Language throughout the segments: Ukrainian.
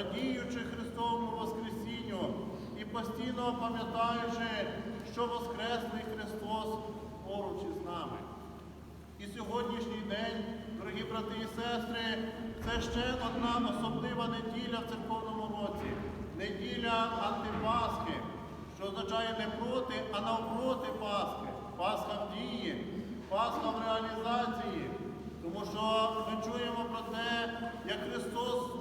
радіючи Христовому Воскресінню і постійно пам'ятаючи, що Воскреслий Христос поруч із нами. І сьогоднішній день, дорогі брати і сестри, це ще одна особлива неділя в церковному році. Неділя антипасхи, що означає не проти, а навпроти Пасхи. Пасха в дії, Пасха в реалізації. Тому що ми чуємо про те, як Христос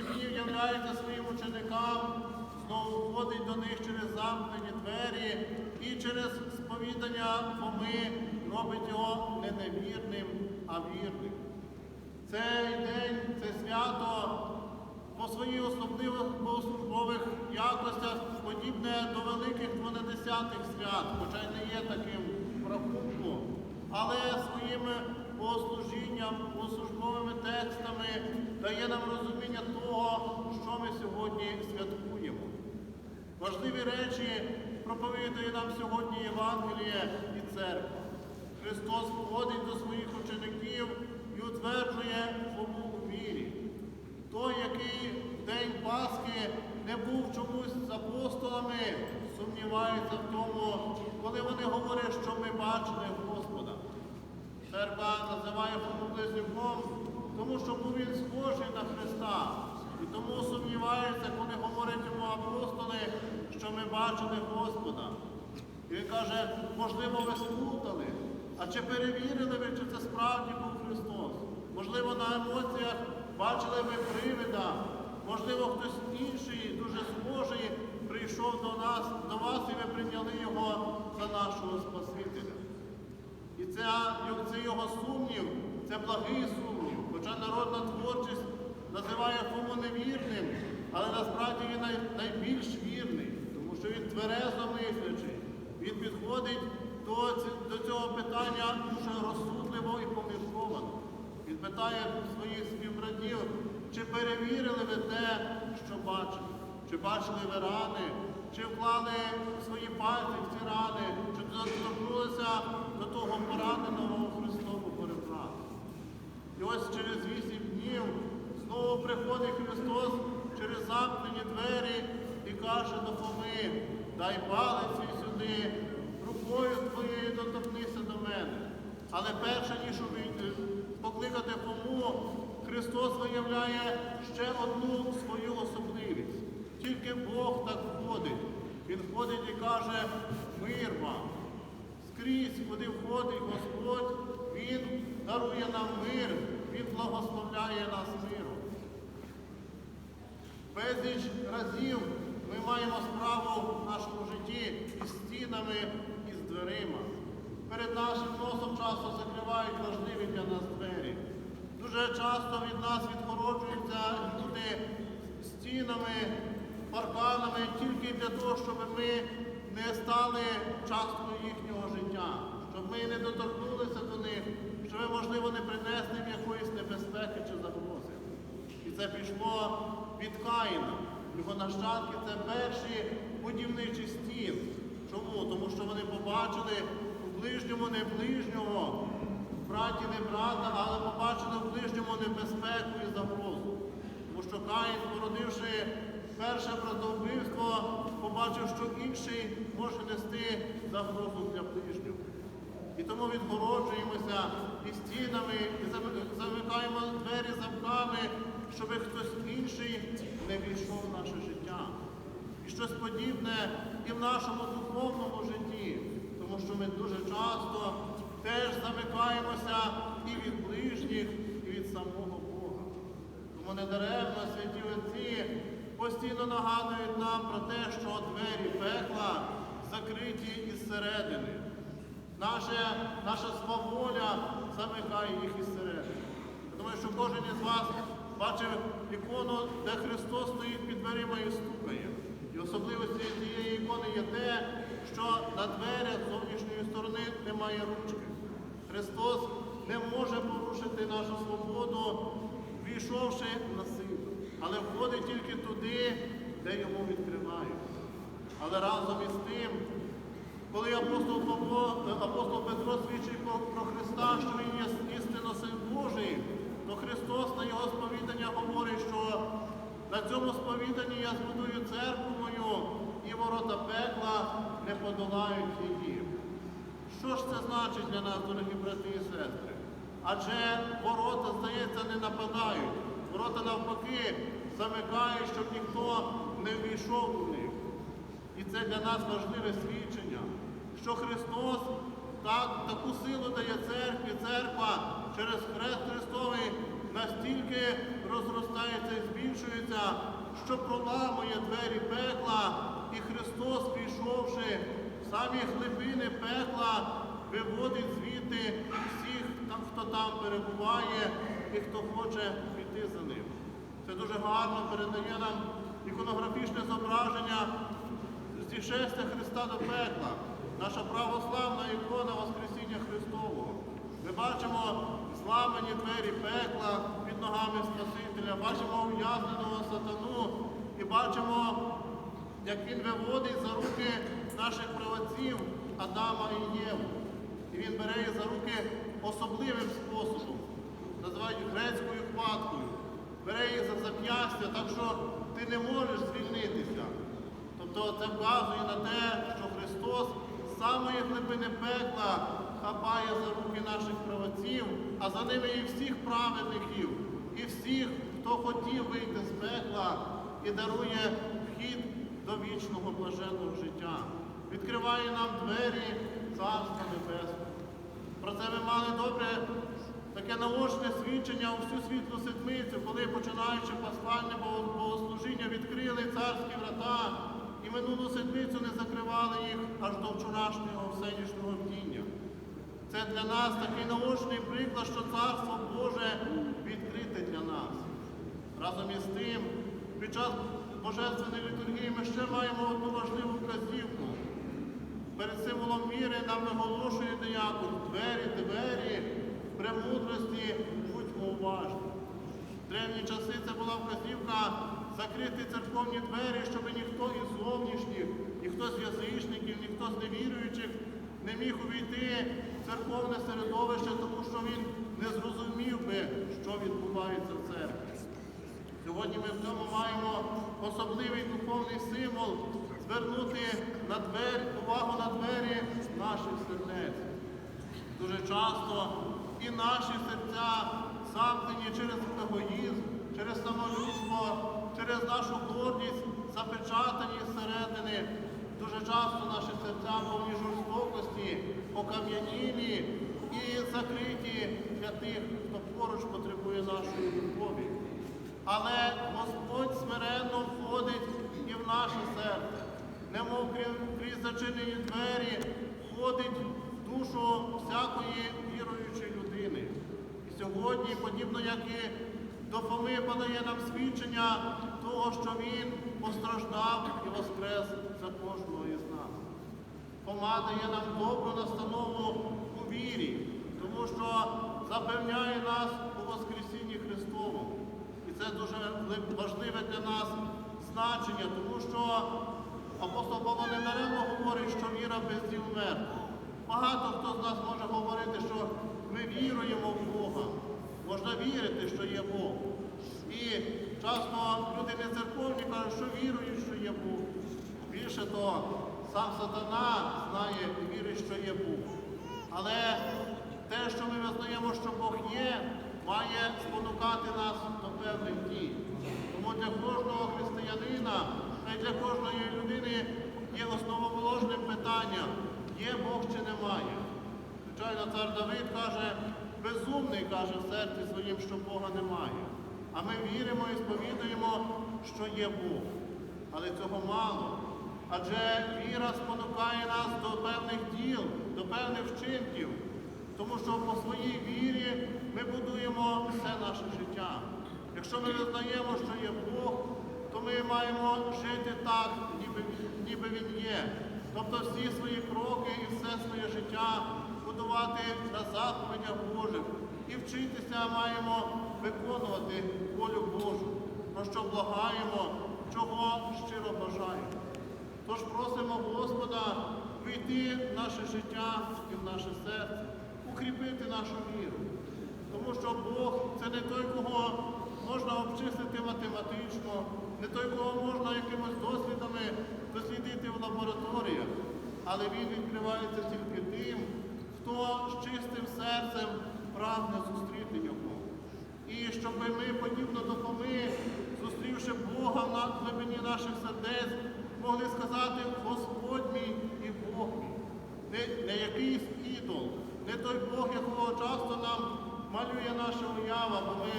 днів являється своїм ученикам, знову входить до них через замкнені двері і через сповідання Фоми робить його не невірним, а вірним. Цей день, це свято по своїх особливих богослужбових якостях подібне до великих двонадесятих свят, хоча й не є таким в рахунку, але своїми богослужінням, богослужбовими текстами дає нам розуміння того, що ми сьогодні святкуємо. Важливі речі проповідує нам сьогодні Євангеліє і церква. Христос входить до своїх учеників і утверджує Фому у вірі. Той, який в день Пасхи не був чомусь з апостолами, сумнівається в тому, коли вони говорять, що ми бачили Господа. Церква називає Фому близнюком, тому що був він схожий на Христа. І тому сумнівається, коли говорять йому апостоли, що ми бачили Господа. І він каже, можливо, ви сплутали. А чи перевірили ви, чи це справді був Христос? Можливо, на емоціях бачили ви привида, можливо, хтось інший, дуже схожий, прийшов до нас, до вас, і ви прийняли його за нашого Спасителя. І це, це його сумнів, це благий сумнів. Хоча народна творчість називає Фому невірним, але насправді він найбільш вірний, тому що він тверезо мислячий. Він підходить до, цього питання дуже розсудливо і помірковано. Він питає своїх співбратів, чи перевірили ви те, що бачили? Чи бачили ви рани, чи вклали свої пальці в ці рани, чи доторкнулися до того пораненого. Ось через вісім днів знову приходить Христос через замкнені двері і каже до Фоми, дай палець сюди, рукою твоєю доторкнися до мене. Але перше, ніж покликати Фому, Христос виявляє ще одну свою особливість. Тільки Бог так входить. Він входить і каже, мир вам. Скрізь, куди входить Господь, Він дарує нам мир, Він благословляє нас миром. Безліч разів ми маємо справу в нашому житті із стінами і з дверима. Перед нашим носом часто закривають важливі для нас двері. Дуже часто від нас відгороджуються люди стінами, парканами тільки для того, щоб ми не стали часткою їхнього життя, щоб ми не доторкнулися до них, щоб ми, можливо, це пішло від Каїна. Його нащадки це перші будівничі стін. Чому? Тому що вони побачили у ближньому не ближнього, в браті не брата, але побачили в ближньому небезпеку і загрозу. Тому що Каїн, породивши перше братовбивство, побачив, що інший може нести загрозу для ближнього. І тому відгороджуємося і стінами, і замикаємо двері замками, щоб хтось інший не війшов в наше життя. І щось подібне і в нашому духовному житті, тому що ми дуже часто теж замикаємося і від ближніх, і від самого Бога. Тому недаремно святі отці постійно нагадують нам про те, що двері пекла закриті із середини. Наша, наша сваволя замикає їх із середини. Думаю, що кожен із вас бачив ікону, де Христос стоїть під дверима і стукає. І особливості цієї ікони є те, що на дверях зовнішньої сторони немає ручки. Христос не може порушити нашу свободу, війшовши на силу, але входить тільки туди, де йому відкривають. Але разом із тим, коли апостол, Павло, апостол Петро свідчить про, Христа, що Він є істинно Син Божий, то Христос на цьому сповіданні я збудую церкву мою і ворота пекла не подолають її. Що ж це значить для нас, дорогі брати і сестри? Адже ворота, здається, не нападають. Ворота навпаки замикають, щоб ніхто не війшов у них. І це для нас важливе свідчення, що Христос так, таку силу дає церкві, церква через Хрест Христовий настільки розростається і збільшується, що проламує двері пекла, і Христос, прийшовши в самі глибини пекла, виводить звідти всіх, хто там перебуває і хто хоче піти за ним. Це дуже гарно передає нам іконографічне зображення зішестя Христа до пекла, наша православна ікона Воскресіння Христового. Ми бачимо зламані двері пекла під ногами Спасителя, бачимо ув'язненого сатану і бачимо, як він виводить за руки наших правоців Адама і Єву. І він бере їх за руки особливим способом, називають грецькою хваткою. Бере їх за зап'ястя, так що ти не можеш звільнитися. Тобто це вказує на те, що Христос з самої глибини пекла хапає за руки наших правоців, а за ними і всіх праведників, і всіх, хто хотів вийти з пекла і дарує вхід до вічного блаженного життя. Відкриває нам двері Царства Небесного. Про це ми мали добре таке наочне свідчення у всю світлу седмицю, коли, починаючи пасхальне богослужіння, відкрили царські врата і минулу седмицю не закривали їх аж до вчорашнього всенішнього бдіння. Для нас такий наочний приклад, що Царство Боже відкрите для нас. Разом із тим, під час Божественної літургії ми ще маємо одну важливу вказівку. Перед символом віри нам наголошує диякон, двері, двері, премудрості, будьмо уважні. В древні часи це була вказівка закрити церковні двері, щоб ніхто із зовнішніх, ніхто з язичників, ніхто з невіруючих не міг увійти в церковне середовище, тому що він не зрозумів би, що відбувається в церкві. Сьогодні ми в цьому маємо особливий духовний символ звернути на двері, увагу на двері наших сердець. Дуже часто і наші серця замкнені через егоїзм, через самолюбство, через нашу гордість, запечатані зсередини. Дуже часто наші серця повні жорстокості, окам'янілі і закриті для тих, хто поруч потребує нашої любові. Але Господь смиренно входить і в наше серце, немов крізь зачинені двері, входить в душу всякої віруючої людини. І сьогодні, подібно як і до Фоми подає нам свідчення того, що Він постраждав і воскрес за кожного із нас. Фома дає нам добру настанову у вірі, тому що запевняє нас у Воскресінні Христовому. І це дуже важливе для нас значення, тому що апостол Павло недаремно говорить, що віра без діл мертва. Багато хто з нас може говорити, що ми віруємо в Бога. Можна вірити, що є Бог. І часто люди не церковні кажуть, що вірують, що є Бог. Більше того, сам сатана знає і вірить, що є Бог. Але те, що ми визнаємо, що Бог є, має спонукати нас до певних дій. Тому для кожного християнина, та й для кожної людини є основоположним питанням, є Бог чи немає. Звичайно, цар Давид каже, безумний каже в серці своїм, що Бога немає. А ми віримо і сповідуємо, що є Бог. Але цього мало. Адже віра спонукає нас до певних діл, до певних вчинків. Тому що по своїй вірі ми будуємо все наше життя. Якщо ми визнаємо, що є Бог, то ми маємо жити так, ніби, ніби Він є. Тобто всі свої кроки і все своє життя будувати на заповідях Божих. І вчитися маємо виконувати волю Божу, про що благаємо, чого щиро бажаємо. Тож просимо Господа війти в наше життя і в наше серце, укріпити нашу віру. Тому що Бог це не той, кого можна обчислити математично, не той, кого можна якимось дослідами дослідити в лабораторіях. але він відкривається тільки тим, хто з чистим серцем прагне зустріти його. І щоб ми, подібно до Фоми, зустрівши Бога на глибині наших сердець, могли сказати Господь мій і Бог мій. Не, не якийсь ідол, не той Бог, якого часто нам малює наша уява, бо ми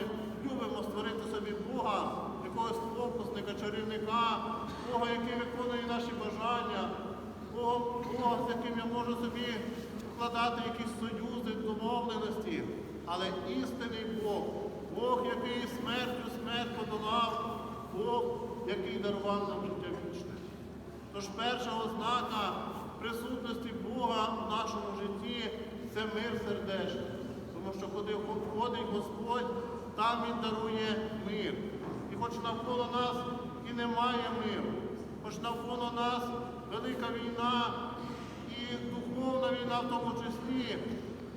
любимо створити собі Бога, якогось фокусника, чарівника, Бога, який виконує наші бажання, Бога, Бога, з яким я можу собі вкладати якісь союзи, домовленості. Але істинний Бог, Бог, який смертю смерть подолав, Бог, який дарував нам життя вічне. Тож перша ознака присутності Бога в нашому житті це мир сердечний. Тому що куди входить Господь, там Він дарує мир. І хоч навколо нас і немає миру, хоч навколо нас велика війна і духовна війна в тому числі,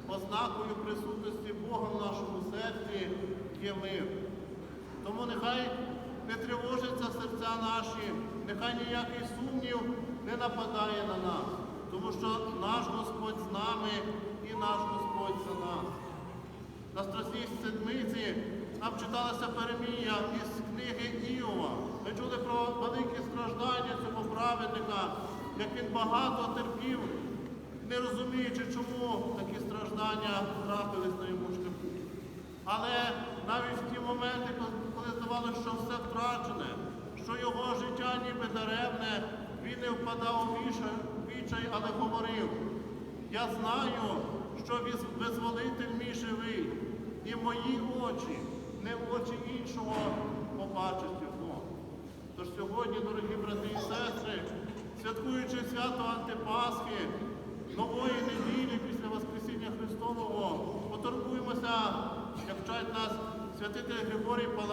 ознакою присутності Бога в нашому серці є мир. Тому нехай не тривожаться серця наші, нехай ніякий сумнів не нападає на нас, тому що наш Господь з нами і наш Господь за нас. На Страсній седмиці нам читалася перемія із книги Іова. Ми чули про великі страждання цього праведника, як він багато терпів, не розуміючи, чому такі страждання трапились на йому шляху. Але навіть в ті моменти, коли здавалося, що все втрачене, що його життя ніби даремне, він не впадав у вічай, але говорив, я знаю, що визволитель мій живий, і мої очі, не очі іншого, побачать його. Тож сьогодні, дорогі брати і сестри, святкуючи свято Антипасхи, нової неділі після Воскресіння Христового, потурбуємося, як вчать нас святитель Григорій Паламарь,